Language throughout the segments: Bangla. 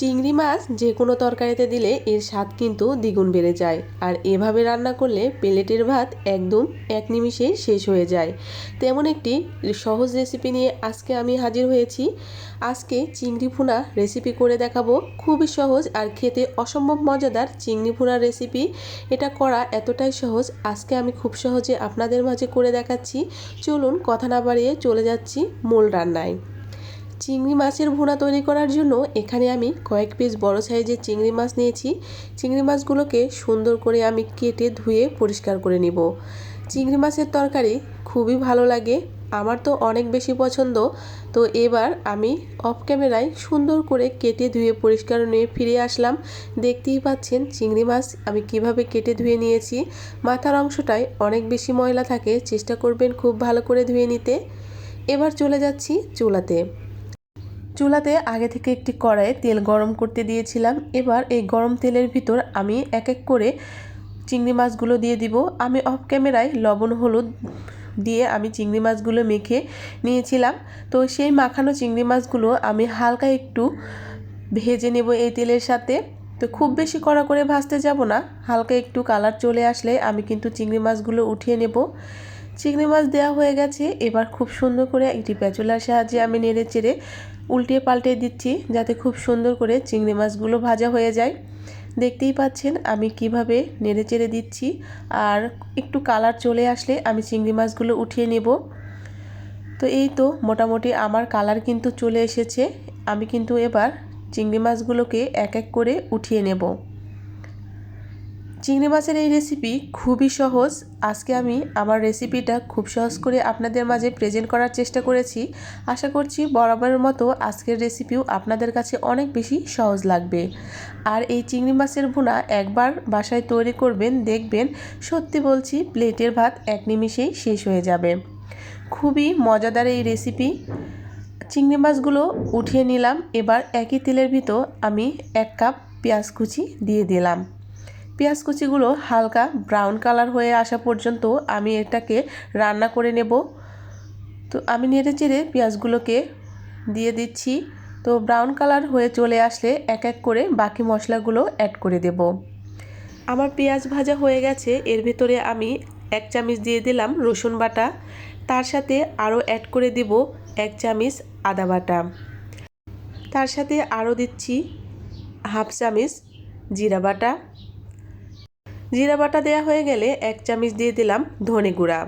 চিংড়ি মাছ যে কোনো তরকারিতে দিলে এর স্বাদ কিন্তু দ্বিগুণ বেড়ে যায়। আর এভাবে রান্না করলে প্লেটের ভাত একদম এক নিমিষেই শেষ হয়ে যায়। তেমন একটি সহজ রেসিপি নিয়ে আজকে আমি হাজির হয়েছি। আজকে চিংড়ি ভুনা রেসিপি করে দেখাবো। খুবই সহজ আর খেতে অসম্ভব মজাদার চিংড়ি ভুনার রেসিপি এটা করা এতটাই সহজ, আজকে আমি খুব সহজে আপনাদের মাঝে করে দেখাচ্ছি। চলুন কথা না বাড়িয়ে চলে যাচ্ছি মূল রান্নায়। চিংড়ি মাছের ভুনা তৈরি করার জন্য এখানে আমি কয়েক পিস বড় সাইজের চিংড়ি মাছ নিয়েছি। চিংড়ি মাছগুলোকে সুন্দর করে আমি কেটে ধুয়ে পরিষ্কার করে নিব। চিংড়ি মাছের তরকারি খুবই ভালো লাগে, আমার তো অনেক বেশি পছন্দ। তো এবার আমি অফ ক্যামেরায় সুন্দর করে কেটে ধুয়ে পরিষ্কার নিয়ে ফিরে আসলাম। দেখতেই পাচ্ছেন চিংড়ি মাছ আমি কীভাবে কেটে ধুয়ে নিয়েছি। মাথার অংশটায় অনেক বেশি ময়লা থাকে, চেষ্টা করবেন খুব ভালো করে ধুয়ে নিতে। এবার চলে যাচ্ছি চুলাতে। চুলাতে আগে থেকে একটি কড়াইয়ে তেল গরম করতে দিয়েছিলাম। এবার এই গরম তেলের ভিতর আমি এক এক করে চিংড়ি মাছগুলো দিয়ে দিব। আমি অফ ক্যামেরায় লবণ, হলুদ দিয়ে আমি চিংড়ি মাছগুলো মেখে নিয়েছিলাম। তো সেই মাখানো চিংড়ি মাছগুলো আমি হালকা একটু ভেজে নেব এই তেলের সাথে। তো খুব বেশি কড়া করে ভাজতে যাব না, হালকা একটু কালার চলে আসলে আমি কিন্তু চিংড়ি মাছগুলো উঠিয়ে নেব। চিংড়ি মাছ দেওয়া হয়ে গেছে, এবার খুব সুন্দর করে একটি প্যাচুলার সাহায্যে আমি নেড়ে চেড়ে উল্টে পাল্টে দিচ্ছি যাতে খুব সুন্দর করে চিংড়ি মাছগুলো ভাজা হয়ে যায়। দেখতেই পাচ্ছেন আমি কীভাবে নেড়ে চেড়ে দিচ্ছি আর একটু কালার চলে আসলে আমি চিংড়ি মাছগুলো উঠিয়ে নেব। তো এই তো মোটামুটি আমার কালার কিন্তু চলে এসেছে। আমি কিন্তু এবার চিংড়ি মাছগুলোকে এক এক করে উঠিয়ে নেব। চিংড়ি মাছের এই রেসিপি খুবই সহজ। আজকে আমি আমার রেসিপিটা খুব সহজ করে আপনাদের মাঝে প্রেজেন্ট করার চেষ্টা করেছি। আশা করছি বরাবরের মতো আজকের রেসিপিও আপনাদের কাছে অনেক বেশি সহজ লাগবে। আর এই চিংড়ি মাছের ভুনা একবার বাসায় তৈরি করবেন, দেখবেন সত্যি বলছি প্লেটের ভাত এক নিমিষেই শেষ হয়ে যাবে। খুবই মজাদার এই রেসিপি চিংড়ি মাছগুলো উঠিয়ে নিলাম। এবার একই তেলের ভিতর আমি এক কাপ পেঁয়াজ কুচি দিয়ে দিলাম। পেঁয়াজ কুচিগুলো হালকা ব্রাউন কালার হয়ে আসা পর্যন্ত আমি এটাকে রান্না করে নেব। তো আমি নেড়ে চেড়ে পেঁয়াজগুলোকে দিয়ে দিচ্ছি। তো ব্রাউন কালার হয়ে চলে আসলে এক এক করে বাকি মশলাগুলো অ্যাড করে দেব। আমার পেঁয়াজ ভাজা হয়ে গেছে। এর ভেতরে আমি এক চামচ দিয়ে দিলাম রসুন বাটা। তার সাথে আরও অ্যাড করে দেব এক চামচ আদা বাটা। তার সাথে আরও দিচ্ছি হাফ চামচ জিরা বাটা। জিরা বাটা দেওয়া হয়ে গেলে এক চামচ দিয়ে দিলাম ধনে গুঁড়া।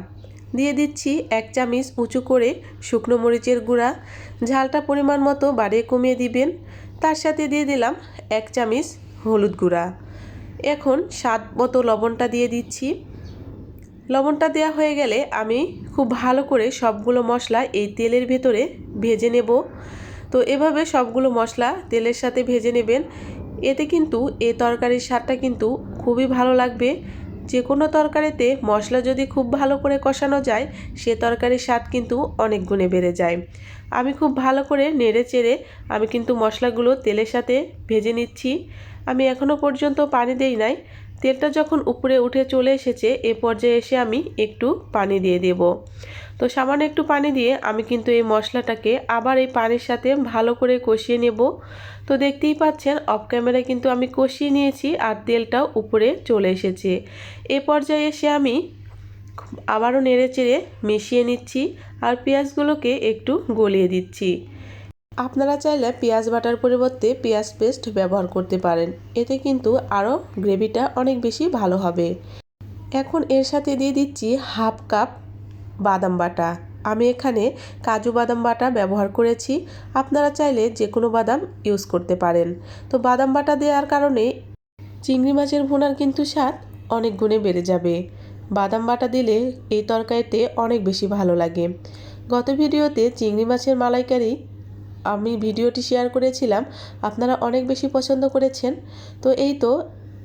দিয়ে দিচ্ছি এক চামচ উঁচু করে শুকনো মরিচের গুঁড়া। ঝালটা পরিমাণ মতো বাড়িয়ে কমিয়ে দিবেন। তার সাথে দিয়ে দিলাম এক চামচ হলুদ গুঁড়া। এখন স্বাদ মতো লবণটা দিয়ে দিচ্ছি। লবণটা দেওয়া হয়ে গেলে আমি খুব ভালো করে সবগুলো মশলা এই তেলের ভেতরে ভেজে নেব। তো এভাবে সবগুলো মশলা তেলের সাথে ভেজে নেবেন। এতে কিন্তু এ তরকারির স্বাদটা কিন্তু খুবই ভালো লাগবে। যে কোনো তরকারিতে মশলা যদি খুব ভালো করে কষানো যায়, সে তরকারির স্বাদ কিন্তু অনেক গুণে বেড়ে যায়। আমি খুব ভালো করে নেড়ে চেড়ে আমি কিন্তু মশলাগুলো তেলের সাথে ভেজে নিচ্ছি। আমি এখনও পর্যন্ত পানি দেই নাই। তেলটা যখন উপরে উঠে চলে এসেছে, এ পর্যায়ে এসে আমি একটু পানি দিয়ে দেব। তো সামান্য একটু পানি দিয়ে আমি কিন্তু এই মশলাটাকে আবার এই পানির সাথে ভালো করে কষিয়ে নেব। তো দেখতেই পাচ্ছেন অফ ক্যামেরায় কিন্তু আমি কষিয়ে নিয়েছি আর তেলটাও উপরে চলে এসেছে। এ পর্যায়ে এসে আমি আবারও নেড়ে চেড়ে মিশিয়ে নিচ্ছি আর পেঁয়াজগুলোকে একটু গলিয়ে দিচ্ছি। আপনারা চাইলে পেঁয়াজ বাটার পরিবর্তে পেঁয়াজ পেস্ট ব্যবহার করতে পারেন। এতে কিন্তু আরও গ্রেভিটা অনেক বেশি ভালো হবে। এখন এর সাথে দিয়ে দিচ্ছি হাফ কাপ বাদাম বাটা। আমি এখানে কাজু বাদাম বাটা ব্যবহার করেছি। আপনারা চাইলে যে কোনো বাদাম ইউজ করতে পারেন। তো বাদাম বাটা দেওয়ার কারণে চিংড়ি মাছের ভুনার কিন্তু স্বাদ অনেক গুণে বেড়ে যাবে। বাদাম বাটা দিলে এই তরকারিতে অনেক বেশি ভালো লাগে। গত ভিডিওতে চিংড়ি মাছের মালাইকারি আমি ভিডিওটি শেয়ার করেছিলাম। আপনারা অনেক বেশি পছন্দ করেছেন। তো এই তো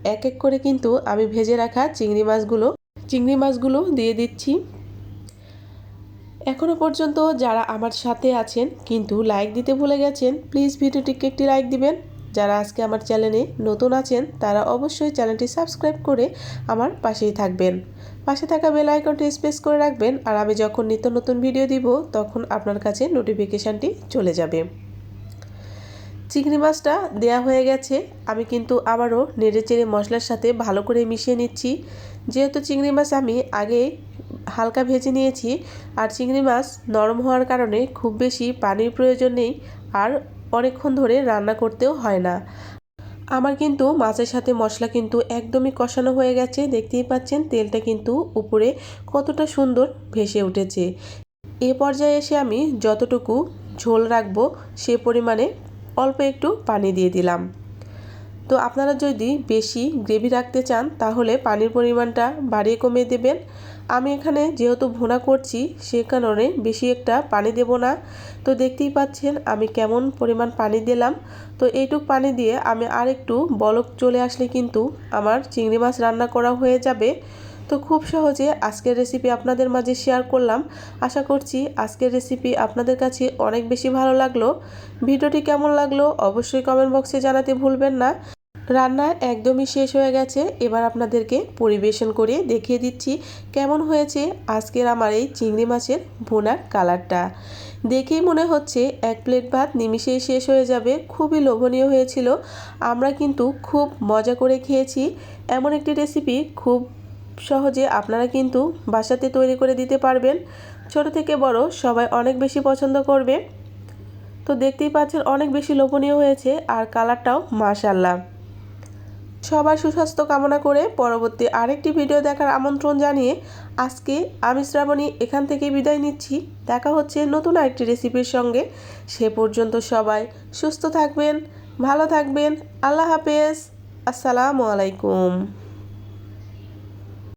এক এক করে কিন্তু আমি ভেজে রাখা চিংড়ি মাছগুলো চিংড়ি মাছগুলো দিয়ে দিচ্ছি। এখনও পর্যন্ত যারা আমার সাথে আছেন কিন্তু লাইক দিতে ভুলে গেছেন প্লিজ ভিডিওটিকে একটি লাইক দিবেন। যারা আজকে আমার চ্যানেলে নতুন আছেন, তারা অবশ্যই চ্যানেলটি সাবস্ক্রাইব করে আমার পাশেই থাকবেন। পাশে থাকা বেল আইকনটি স্পেস করে রাখবেন আর আমি যখন নিত্য নতুন ভিডিও দিব, তখন আপনার কাছে নোটিফিকেশানটি চলে যাবে। চিংড়ি মাছটা দেয়া হয়ে গেছে। আমি কিন্তু আবারও নেড়ে চেড়ে মশলার সাথে ভালো করে মিশিয়ে নিচ্ছি। যেহেতু চিংড়ি মাছ আমি আগে হালকা ভেজে নিয়েছি আর চিংড়ি মাছ নরম হওয়ার কারণে খুব বেশি পানির প্রয়োজন নেই আর অনেকক্ষণ ধরে রান্না করতেও হয় না। আমার কিন্তু মাছের সাথে মশলা কিন্তু একদমই কষানো হয়ে গেছে, দেখতেই পাচ্ছেন তেলটা কিন্তু উপরে কতটা সুন্দর ভেসে উঠেছে। এ পর্যায়ে এসে আমি যতটুকু ঝোল রাখব সে পরিমাণে অল্প একটু পানি দিয়ে দিলাম। তো আপনারা যদি বেশি গ্রেভি রাখতে চান, তাহলে পানির পরিমাণটা বাড়িয়ে কমিয়ে দেবেন। আমি এখানে যেহেতু ভোনা করছি, সে কারণে বেশি একটা পানি দেব না। তো দেখতেই পাচ্ছেন, আমি কেমন পরিমাণ পানি দিলাম। তো এইটুক পানি দিয়ে আমি আর একটু বলক চলে আসলে কিন্তু আমার চিংড়ি মাছ রান্না করা হয়ে যাবে। তো খুব সহজে আজকের রেসিপি আপনাদের মাঝে শেয়ার করলাম। আশা করছি আজকের রেসিপি আপনাদের কাছে অনেক বেশি ভালো লাগল। ভিডিওটি কেমন লাগল অবশ্যই কমেন্ট বক্সে জানাতে ভুলবেন না। রান্না একদমই শেষ হয়ে গেছে। এবার আপনাদেরকে পরিবেশন করে দেখিয়ে দিচ্ছি কেমন হয়েছে আজকের আমার এই চিংড়ি মাছের ভুনার কালারটা। দেখেই মনে হচ্ছে এক প্লেট ভাত নিমিশেই শেষ হয়ে যাবে। খুবই লোভনীয় হয়েছিল। আমরা কিন্তু খুব মজা করে খেয়েছি। এমন একটি রেসিপি খুব সহজে আপনারা কিন্তু বাসাতে তৈরি করে দিতে পারবেন। ছোট থেকে বড় সবাই অনেক বেশি পছন্দ করবে। তো দেখতেই পাচ্ছেন অনেক বেশি লোভনীয় হয়েছে আর কালারটাও মাশাল্লাহ সবার সুস্বাস্থ্য কামনা করে পরবর্তী আরেকটি ভিডিও দেখার আমন্ত্রণ জানিয়ে আজকে আমি শ্রাবণী এখান থেকে বিদায় নিচ্ছি। দেখা হচ্ছে নতুন আরেকটি রেসিপির সঙ্গে। সে পর্যন্ত সবাই সুস্থ থাকবেন, ভালো থাকবেন। আল্লাহ হাফেজ। আসসালামু আলাইকুম।